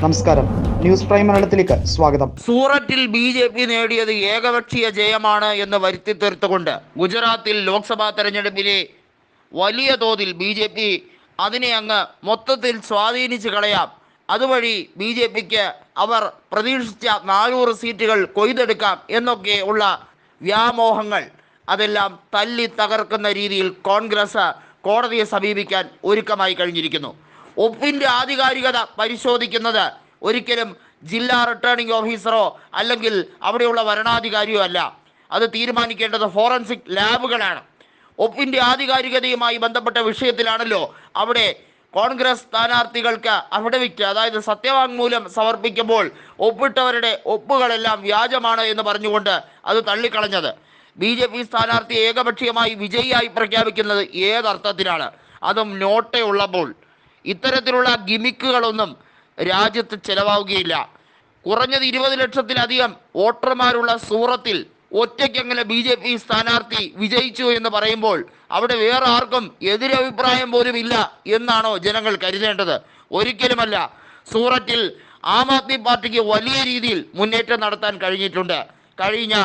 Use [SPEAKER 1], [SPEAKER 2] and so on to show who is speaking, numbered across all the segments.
[SPEAKER 1] നമസ്കാരം. News prime മലയാളത്തിലേക്ക് സ്വാഗതം.
[SPEAKER 2] സൂററ്റിൽ ബി ജെ പി നേടിയത് ഏകപക്ഷീയ ജയമാണ് എന്ന് വരുത്തി തീർത്തുകൊണ്ട് ഗുജറാത്തിൽ ലോക്സഭാ തെരഞ്ഞെടുപ്പിലെ വലിയ തോതിൽ ബി ജെ പി അതിനെ അങ്ങ് മൊത്തത്തിൽ സ്വാധീനിച്ചു കളയാം. അതുവഴി ബി ജെ പിക്ക് അവർ പ്രതീക്ഷിച്ച നാനൂറ് സീറ്റുകൾ കൊയ്തെടുക്കാം എന്നൊക്കെ ഉള്ള വ്യാമോഹങ്ങൾ അതെല്ലാം തല്ലി തകർക്കുന്ന രീതിയിൽ കോൺഗ്രസ് കോടതിയെ സമീപിക്കാൻ ഒരുക്കമായി കഴിഞ്ഞിരിക്കുന്നു. ഒപ്പിന്റെ ആധികാരികത പരിശോധിക്കുന്നത് ഒരിക്കലും ജില്ലാ റിട്ടേണിംഗ് ഓഫീസറോ അല്ലെങ്കിൽ അവിടെയുള്ള വരണാധികാരിയോ അല്ല. അത് തീരുമാനിക്കേണ്ടത് ഫോറൻസിക് ലാബുകളാണ്. ഒപ്പിന്റെ ആധികാരികതയുമായി ബന്ധപ്പെട്ട വിഷയത്തിലാണല്ലോ അവിടെ കോൺഗ്രസ് സ്ഥാനാർത്ഥികൾക്ക് അഫിഡവിറ്റ് അതായത് സത്യവാങ്മൂലം സമർപ്പിക്കുമ്പോൾ ഒപ്പിട്ടവരുടെ ഒപ്പുകളെല്ലാം വ്യാജമാണ് എന്ന് പറഞ്ഞുകൊണ്ട് അത് തള്ളിക്കളഞ്ഞത്. ബി ജെ പി സ്ഥാനാർത്ഥി ഏകപക്ഷീയമായി വിജയിയായി പ്രഖ്യാപിക്കുന്നത് ഏതർത്ഥത്തിലാണ്? അതും നോട്ടയുള്ളപ്പോൾ ഇത്തരത്തിലുള്ള ഗിമിക്കുകളൊന്നും രാജ്യത്ത് ചെലവാകുകയില്ല കുറഞ്ഞത് ഇരുപത് ലക്ഷത്തിലധികം വോട്ടർമാരുള്ള സൂറത്തിൽ ഒറ്റയ്ക്കങ്ങനെ ബി ജെ പി സ്ഥാനാർത്ഥി വിജയിച്ചു എന്ന് പറയുമ്പോൾ അവിടെ വേറെ ആർക്കും എതിരഭിപ്രായം പോലും ഇല്ല എന്നാണോ ജനങ്ങൾ കരുതേണ്ടത്. ഒരിക്കലുമല്ല. സൂറത്തിൽ ആം ആദ്മി പാർട്ടിക്ക് വലിയ രീതിയിൽ മുന്നേറ്റം നടത്താൻ കഴിഞ്ഞിട്ടുണ്ട്. കഴിഞ്ഞ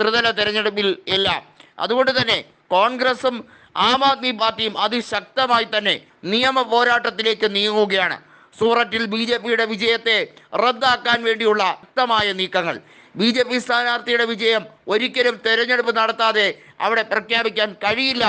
[SPEAKER 2] ത്രിതല തെരഞ്ഞെടുപ്പിൽ എല്ലാം. അതുകൊണ്ട് തന്നെ കോൺഗ്രസും ആം ആദ്മി പാർട്ടിയും അതിശക്തമായി തന്നെ നിയമ പോരാട്ടത്തിലേക്ക് നീങ്ങുകയാണ്. സൂററ്റിൽ ബി ജെ പിയുടെ വിജയത്തെ റദ്ദാക്കാൻ വേണ്ടിയുള്ള ശക്തമായ നീക്കങ്ങൾ. ബി ജെ പി സ്ഥാനാർത്ഥിയുടെ വിജയം ഒരിക്കലും തെരഞ്ഞെടുപ്പ് നടത്താതെ അവിടെ പ്രഖ്യാപിക്കാൻ കഴിയില്ല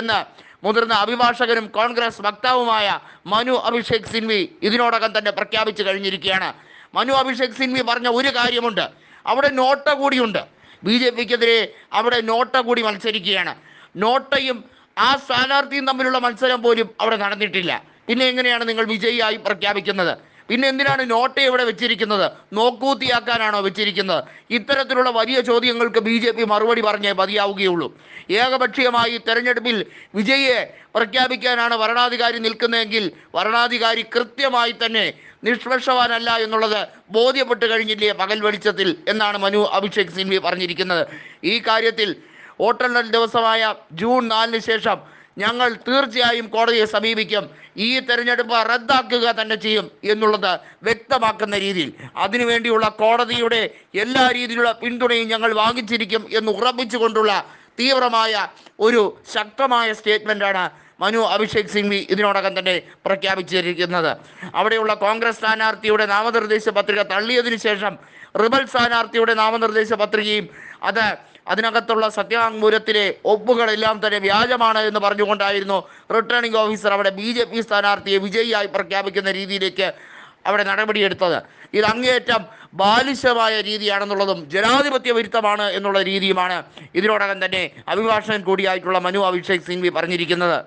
[SPEAKER 2] എന്ന് മുതിർന്ന അഭിഭാഷകനും കോൺഗ്രസ് വക്താവുമായ മനു അഭിഷേക് സിൻവി ഇതിനോടകം തന്നെ പ്രഖ്യാപിച്ചു കഴിഞ്ഞിരിക്കുകയാണ്. മനു അഭിഷേക് സിൻവി പറഞ്ഞ ഒരു കാര്യമുണ്ട്. അവിടെ നോട്ട കൂടിയുണ്ട്. ബി ജെ പിക്കെതിരെ അവിടെ നോട്ട കൂടി മത്സരിക്കുകയാണ്. നോട്ടയും ആ സ്ഥാനാർത്ഥിയും തമ്മിലുള്ള മത്സരം പോലും അവിടെ നടന്നിട്ടില്ല. പിന്നെ എങ്ങനെയാണ് നിങ്ങൾ വിജയിയായി പ്രഖ്യാപിക്കുന്നത്? പിന്നെ എന്തിനാണ് നോട്ട ഇവിടെ വെച്ചിരിക്കുന്നത്? നോക്കൂത്തിയാക്കാനാണോ വെച്ചിരിക്കുന്നത്? ഇത്തരത്തിലുള്ള വലിയ ചോദ്യങ്ങൾക്ക് ബി ജെ പി മറുപടി പറഞ്ഞേ മതിയാവുകയുള്ളൂ. ഏകപക്ഷീയമായി തെരഞ്ഞെടുപ്പിൽ വിജയിയെ പ്രഖ്യാപിക്കാനാണ് ഭരണാധികാരി നിൽക്കുന്നതെങ്കിൽ ഭരണാധികാരി കൃത്യമായി തന്നെ നിഷ്പക്ഷവാനല്ല എന്നുള്ളത് ബോധ്യപ്പെട്ട് കഴിഞ്ഞില്ലേ പകൽ വെളിച്ചത്തിൽ എന്നാണ് മനു അഭിഷേക് സിൻവി പറഞ്ഞിരിക്കുന്നത്. ഈ കാര്യത്തിൽ വോട്ടെണ്ണൽ ദിവസമായ ജൂൺ നാലിന് ശേഷം ഞങ്ങൾ തീർച്ചയായും കോടതിയെ സമീപിക്കും. ഈ തെരഞ്ഞെടുപ്പ് റദ്ദാക്കുക തന്നെ ചെയ്യും എന്നുള്ളത് വ്യക്തമാക്കുന്ന രീതിയിൽ. അതിനുവേണ്ടിയുള്ള കോടതിയുടെ എല്ലാ രീതിയിലുള്ള പിന്തുണയും ഞങ്ങൾ വാങ്ങിച്ചിരിക്കും എന്ന് ഉറപ്പിച്ചുകൊണ്ടുള്ള തീവ്രമായ ഒരു ശക്തമായ സ്റ്റേറ്റ്മെന്റാണ് മനു അഭിഷേക് സിംഗ്വി ഇതിനോടകം തന്നെ പ്രഖ്യാപിച്ചിരിക്കുന്നത്. അവിടെയുള്ള കോൺഗ്രസ് സ്ഥാനാർത്ഥിയുടെ നാമനിർദ്ദേശ പത്രിക തള്ളിയതിനു ശേഷം റിബൽ സ്ഥാനാർത്ഥിയുടെ നാമനിർദ്ദേശ പത്രികയും അത് അതിനകത്തുള്ള സത്യവാങ്മൂലത്തിലെ ഒപ്പുകളെല്ലാം തന്നെ വ്യാജമാണ് എന്ന് പറഞ്ഞുകൊണ്ടായിരുന്നു റിട്ടേണിംഗ് ഓഫീസർ അവിടെ ബി ജെ പി സ്ഥാനാർത്ഥിയെ വിജയിയായി പ്രഖ്യാപിക്കുന്ന രീതിയിലേക്ക് അവിടെ നടപടിയെടുത്തത്. ഇത് അങ്ങേയറ്റം ബാലിശമായ രീതിയാണെന്നുള്ളതും ജനാധിപത്യ വിരുദ്ധമാണ് എന്നുള്ള രീതിയുമാണ് ഇതിനോടകം തന്നെ അഭിഭാഷകൻ കൂടിയായിട്ടുള്ള മനു അഭിഷേക് സിംഗ്വി പറഞ്ഞിരിക്കുന്നത്.